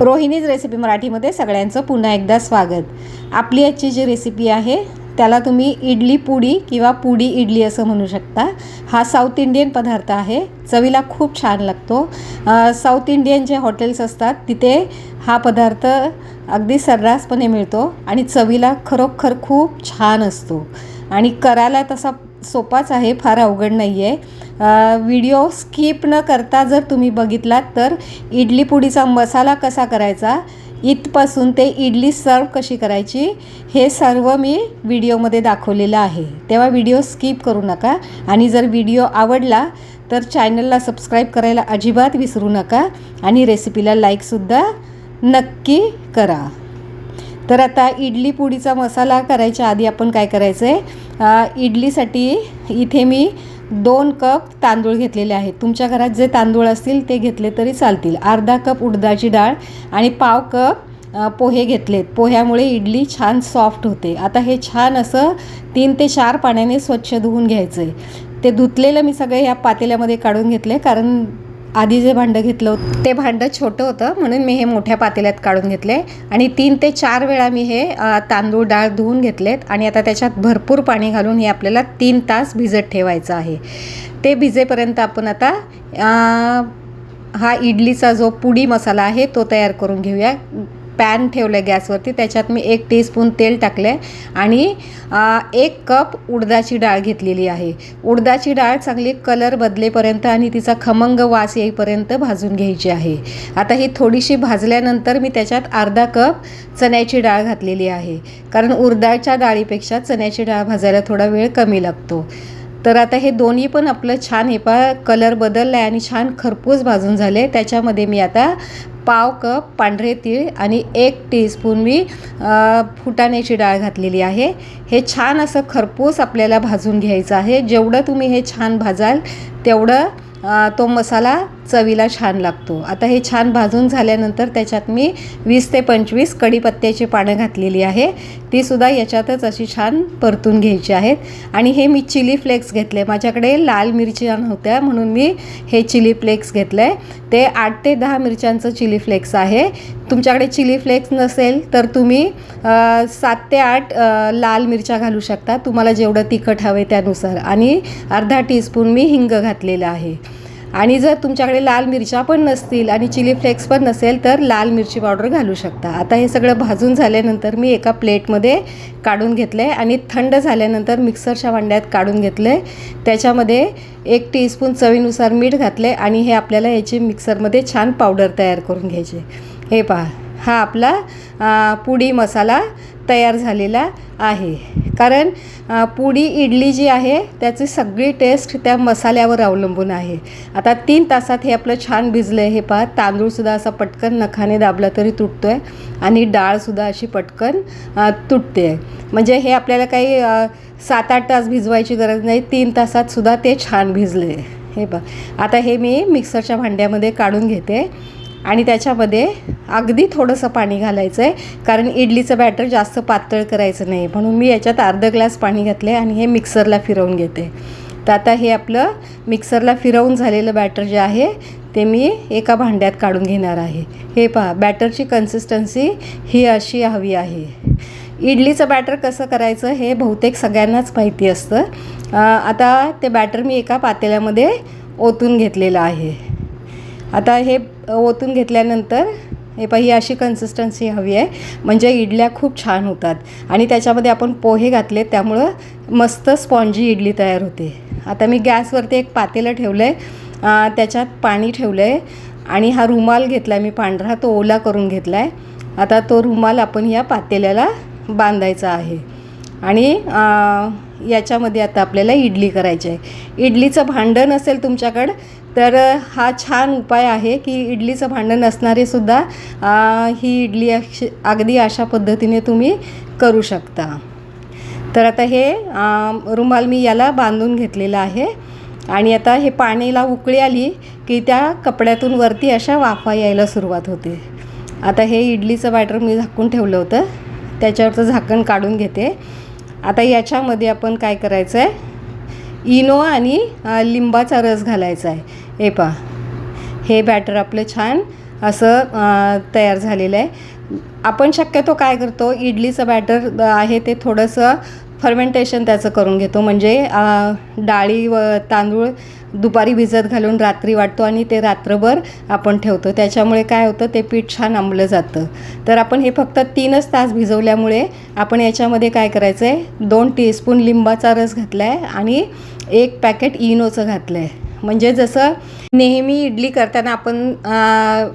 Rohini's recipe मराठीमध्ये सगळ्यांचं पुन्हा एकदा स्वागत. आपली आजची जी रेसिपी आहे त्याला तुम्ही इडली पुडी किंवा पुडी इडली असं म्हणू शकता. हा साऊथ इंडियन पदार्थ आहे. चवीला खूप छान लागतो. साऊथ इंडियन जे हॉटेल्स असतात तिथे हा पदार्थ अगदी सर्रासपणे मिळतो आणि चवीला खरोखर खूप छान असतो. आणि करायला तसा सोपाच आहे फार अवघड नाही आहे व्हिडिओ स्किप न करता जर तुम्ही बघितलात तर इडली पुडीचा मसाला कसा करायचा? इथपासून ते इडली सर्व कशी करायची? हे सर्व मी व्हिडिओमध्ये दाखवलेलं आहे. तेव्हा व्हिडिओ स्किप करू नका आणि जर व्हिडिओ आवडला तर चॅनलला सबस्क्राईब करायला अजिबात विसरू नका आणि रेसिपीला लाईकसुद्धा नक्की करा. तर आता इडली पुडीचा मसाला करायच्या आधी आपण काय करायचं आहे इडलीसाठी इथे मी दोन कप तांदूळ घेतलेले आहेत. तुमच्या घरात जे तांदूळ असतील ते घेतले तरी चालतील. अर्धा कप उडदाची डाळ आणि पाव कप पोहे घेतलेत. पोह्यामुळे इडली छान सॉफ्ट होते. आता हे छान असं तीन ते चार पाण्याने स्वच्छ धुवून घ्यायचं आहे ते धुतलेलं मी सगळे ह्या पातेल्यामध्ये काढून घेतले कारण आधी जे भांडं घेतलं ते भांडं छोटं होतं म्हणून मी हे मोठ्या पातेल्यात काढून घेतले. आणि तीन ते चार वेळा मी हे तांदूळ डाळ धुवून घेतलेत. आणि आता त्याच्यात भरपूर पाणी घालून हे आपल्याला तीन तास भिजत ठेवायचं आहे. ते भिजेपर्यंत आपण आता हा इडलीचा जो पुडी मसाला आहे तो तयार करून घेऊया. पॅन ठेवलं आहे गॅसवरती. त्याच्यात मी एक टीस्पून तेल टाकलं आहे आणि एक कप उडदाची डाळ घेतलेली आहे. उडदाची डाळ चांगली कलर बदलेपर्यंत आणि तिचा खमंग वास येईपर्यंत भाजून घ्यायची आहे. आता ही थोडीशी भाजल्यानंतर मी त्याच्यात अर्धा कप चण्याची डाळ घातलेली आहे. कारण उडदाच्या डाळीपेक्षा चण्याची डाळ भाजायला थोडा वेळ कमी लागतो. तर आता हे दोन्ही पण आपलं छान हे पा कलर बदलला आहे आणि छान खरपूस भाजून झाले त्याच्यामध्ये मी आता पाव कप पांढरे तीळ आणि एक टीस्पून मी फुटाण्याची डाळ घातलेली आहे. हे छान असं खरपूस आपल्याला भाजून घ्यायचं आहे. जेवढं तुम्ही हे छान भाजाल तेवढं तो मसाला चवीला छान लागतो. आता हे छान भाजून झाल्यानंतर त्याच्यात मी वीस ते पंचवीस कढीपत्त्याची पानं घातलेली आहे. तीसुद्धा याच्यातच अशी छान परतून घ्यायची आहेत. आणि हे मी चिली फ्लेक्स घेतले माझ्याकडे लाल मिरच्या नव्हत्या म्हणून मी हे चिली फ्लेक्स घेतलं आहे ते आठ ते दहा मिरच्यांचं चिली फ्लेक्स आहे. तुमच्याकडे चिली फ्लेक्स नसेल तर तुम्ही सात ते आठ लाल मिरच्या घालू शकता. तुम्हाला जेवढं तिखट हवे त्यानुसार. आणि अर्धा टीस्पून मी हिंग घातलेलं आहे. आणि जर तुमच्याकडे लाल मिरच्या पण नसतील आणि चिली फ्लेक्स पण नसेल तर लाल मिरची पावडर घालू शकता. आता हे सगळं भाजून झाल्यानंतर मी एका प्लेटमध्ये काढून घेतलं आहे आणि थंड झाल्यानंतर मिक्सरच्या भांड्यात काढून घेतलं आहे त्याच्यामध्ये एक टीस्पून चवीनुसार मीठ घातले आणि हे आपल्याला याची मिक्सरमध्ये छान पावडर तयार करून घ्यायची. हे पहा हा आपला पुडी मसाला तयार झालेला आहे. कारण पुडी इडली जी आहे त्याची सगळी टेस्ट त्या मसाल्यावर अवलंबून आहे. आता तीन तासात हे आपलं छान भिजलं आहे हे पहा. तांदूळसुद्धा असा पटकन नखाने दाबला तरी तुटतो आहे आणि डाळसुद्धा अशी पटकन तुटते आहे म्हणजे हे आपल्याला काही सात आठ तास भिजवायची गरज नाही तीन तासात सुद्धा ते छान भिजले हे बघ आता हे मी मिक्सरच्या भांड्यामध्ये काढून घेते. आणि त्याच्यामध्ये अगदी थोडंसं पाणी घालायचं आहे कारण इडलीचं बॅटर जास्त पातळ करायचं नाही. म्हणून मी याच्यात अर्धा ग्लास पाणी घातले आणि हे मिक्सरला फिरवून घेते. तर आता हे आपलं मिक्सरला फिरवून झालेलं बॅटर जे आहे ते मी एका भांड्यात काढून घेणार आहे. हे पहा बॅटरची कन्सिस्टन्सी ही अशी हवी आहे. इडलीचं बॅटर कसं करायचं हे बहुतेक सगळ्यांनाच माहिती असतं. आता ते बॅटर मी एका पातेल्यामध्ये ओतून घेतलेलं आहे. आता हे ओतून घेतल्यानंतर हे पहा ही अशी कन्सिस्टन्सी हवी आहे. म्हणजे इडल्या खूप छान होतात. आणि त्याच्यामध्ये आपण पोहे घातले त्यामुळं मस्त स्पॉन्जी इडली तयार होते. आता मी गॅसवरती एक पातेलं ठेवलं आहे त्याच्यात पाणी ठेवलं आहे आणि हा रुमाल घेतला आहे मी पांढरा तो ओला करून घेतला आहे आता तो रुमाल आपण या पातेल्याला बांधायचा आहे. आणि याच्यामध्ये आता आपल्याला इडली करायची आहे. इडलीचं भांडण असेल तुमच्याकडं तर हा छान उपाय आहे की इडलीचं भांडण असणारेसुद्धा ही इडली अक्ष अगदी अशा पद्धतीने तुम्ही करू शकता. तर आता हे रुमाल मी याला बांधून घेतलेला आहे. आणि आता हे पाणीला उकळी आली की त्या कपड्यातून वरती अशा वाफा यायला सुरुवात होते. आता हे इडलीचं बॅटर मी झाकून ठेवलं होतं. त्याच्यावरचं झाकण काढून घेते. आता याच्यामध्ये आपण काय करायचं आहे इनो आणि लिंबाचा रस घालायचा आहे हे पहा. हे बॅटर आपलं छान असं तयार झालेलं आहे आपण शक्यतो काय करतो इडलीचं बॅटर आहे ते थोडंसं फर्मेंटेशन त्याचं करून घेतो. म्हणजे डाळी व तांदूळ दुपारी भिजत घालून रात्री वाटतो आणि ते रात्रभर आपण ठेवतो. त्याच्यामुळे काय होतं ते पीठ छान आंबलं जातं. तर आपण हे फक्त तीनच तास भिजवल्यामुळे आपण याच्यामध्ये काय करायचं आहे दोन टीस्पून लिंबाचा रस घातला आहे आणि एक पॅकेट इनोचं घातलं आहे म्हणजे जसं नेहमी इडली करताना आपण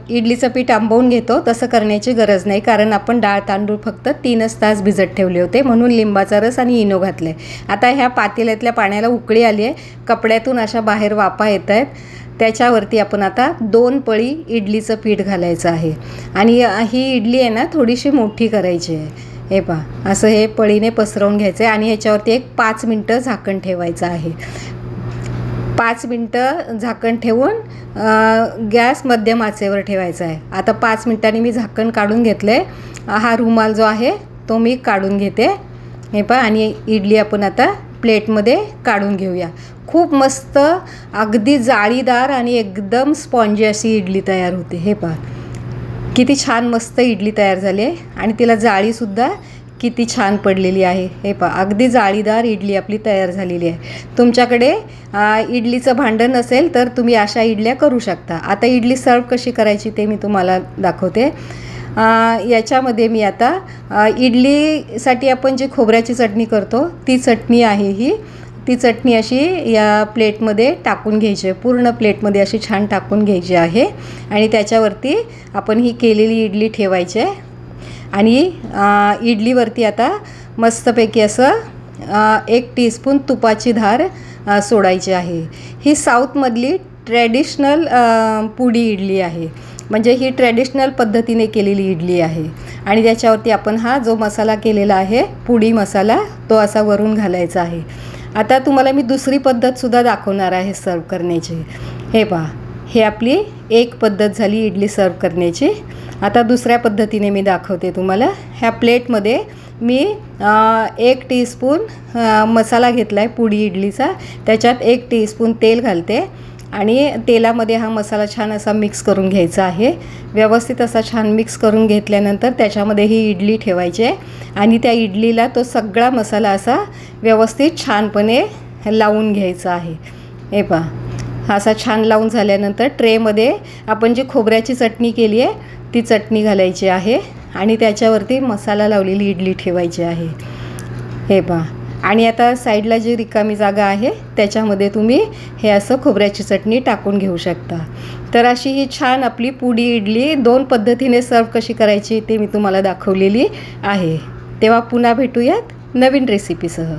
इडलीचं पीठ आंबवून घेतो तसं करण्याची गरज नाही. कारण आपण डाळ तांदूळ फक्त तीनच तास भिजत ठेवले होते. म्हणून लिंबाचा रस आणि इनो घातले. आता ह्या पातेल्यातल्या पाण्याला उकळी आली आहे. कपड्यातून अशा बाहेर वापा येत आहेत. त्याच्यावरती आपण आता दोन पळी इडलीचं पीठ घालायचं आहे. आणि ही इडली आहे ना थोडीशी मोठी करायची आहे. हे पहा असं हे पळीने पसरवून घ्यायचं आहे आणि ह्याच्यावरती एक पाच मिनटं झाकण ठेवायचं आहे. पाच मिनटं झाकण ठेवून गॅस मध्यम आचेवर ठेवायचा आहे. आता पाच मिनटांनी मी झाकण काढून घेतलं आहे हा रुमाल जो आहे तो मी काढून घेते. हे पहा आणि इडली आपण आता प्लेटमध्ये काढून घेऊया. खूप मस्त अगदी जाळीदार आणि एकदम स्पॉन्जी अशी इडली तयार होते. हे पहा किती छान मस्त इडली तयार झाली आहे. आणि तिला जाळीसुद्धा किती छान पडलेली आहे. हे पहा अगदी जाळीदार इडली आपली तयार झालेली आहे. तुमच्याकडे इडलीचं भांडण असेल तर तुम्ही अशा इडल्या करू शकता. आता इडली सर्व कशी करायची ते मी तुम्हाला दाखवते. याच्यामध्ये मी आता इडलीसाठी आपण जी खोबऱ्याची चटणी करतो ती चटणी आहे ही. ती चटणी अशी या प्लेटमध्ये टाकून घ्यायची आहे. पूर्ण प्लेटमध्ये अशी छान टाकून घ्यायची आहे. आणि त्याच्यावरती आपण ही केलेली इडली ठेवायची आहे. आणि इडलीवरती आता मस्तपैकी असं एक टीस्पून तुपाची धार सोडायची आहे. ही साऊथमधली ट्रॅडिशनल पुडी इडली आहे. म्हणजे ही ट्रॅडिशनल पद्धतीने केलेली इडली आहे. आणि त्याच्यावरती आपण हा जो मसाला केलेला आहे पुडी मसाला तो असा वरून घालायचा आहे. आता तुम्हाला मी दुसरी पद्धतसुद्धा दाखवणार आहे सर्व करण्याची. हे पहा. हे आपली एक पद्धत झाली इडली सर्व करण्याची. आता दुसऱ्या पद्धतीने मी दाखवते तुम्हाला. ह्या प्लेटमध्ये मी एक टीस्पून मसाला घेतला आहे पुडी इडलीचा. त्याच्यात एक टीस्पून तेल घालते आणि तेलामध्ये हा मसाला छान असा मिक्स करून घ्यायचा आहे. व्यवस्थित असा छान मिक्स करून घेतल्यानंतर त्याच्यामध्ये ही इडली ठेवायची आहे आणि त्या इडलीला तो सगळा मसाला असा व्यवस्थित छानपणे लावून घ्यायचा आहे. हे पहा हा असा छान लावून झाल्यानंतर ट्रेमध्ये आपण जी खोबऱ्याची चटणी केली आहे ती चटणी घालायची आहे आणि त्याच्यावरती मसाला लावलेली इडली ठेवायची आहे. हे पहा. आणि आता साईडला जी रिकामी जागा आहे त्याच्यामध्ये तुम्ही हे असं खोबऱ्याची चटणी टाकून घेऊ शकता. तर अशी ही छान आपली पुडी इडली दोन पद्धतीने सर्व कशी करायची ते मी तुम्हाला दाखवलेली आहे. तेव्हा पुन्हा भेटूयात नवीन रेसिपीसह